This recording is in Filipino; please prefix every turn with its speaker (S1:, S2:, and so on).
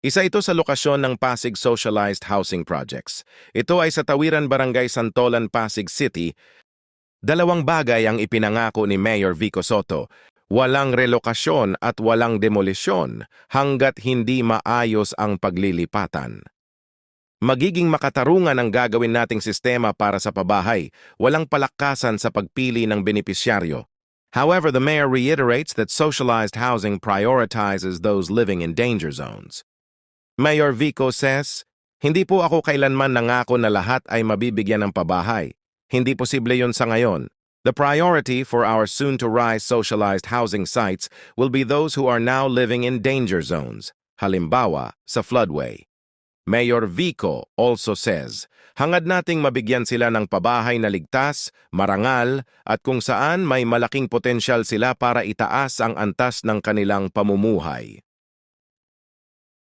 S1: Isa ito sa lokasyon ng Pasig Socialized Housing Projects. Ito ay sa Tawiran Barangay Santolan, Pasig City. Dalawang bagay ang ipinangako ni Mayor Vico Soto. Walang relokasyon at walang demolisyon hanggat hindi maayos ang paglilipatan. Magiging makatarungan ang gagawin nating sistema para sa pabahay, walang palakasan sa pagpili ng benepisyaryo. However, the mayor reiterates that socialized housing prioritizes those living in danger zones. Mayor Vico says, Hindi po ako kailanman nangako na lahat ay mabibigyan ng pabahay. Hindi posible yon sa ngayon. The priority for our soon-to-rise socialized housing sites will be those who are now living in danger zones, halimbawa sa floodway. Mayor Vico also says, hangad nating mabigyan sila ng pabahay na ligtas, marangal, at kung saan may malaking potensyal sila para itaas ang antas ng kanilang pamumuhay.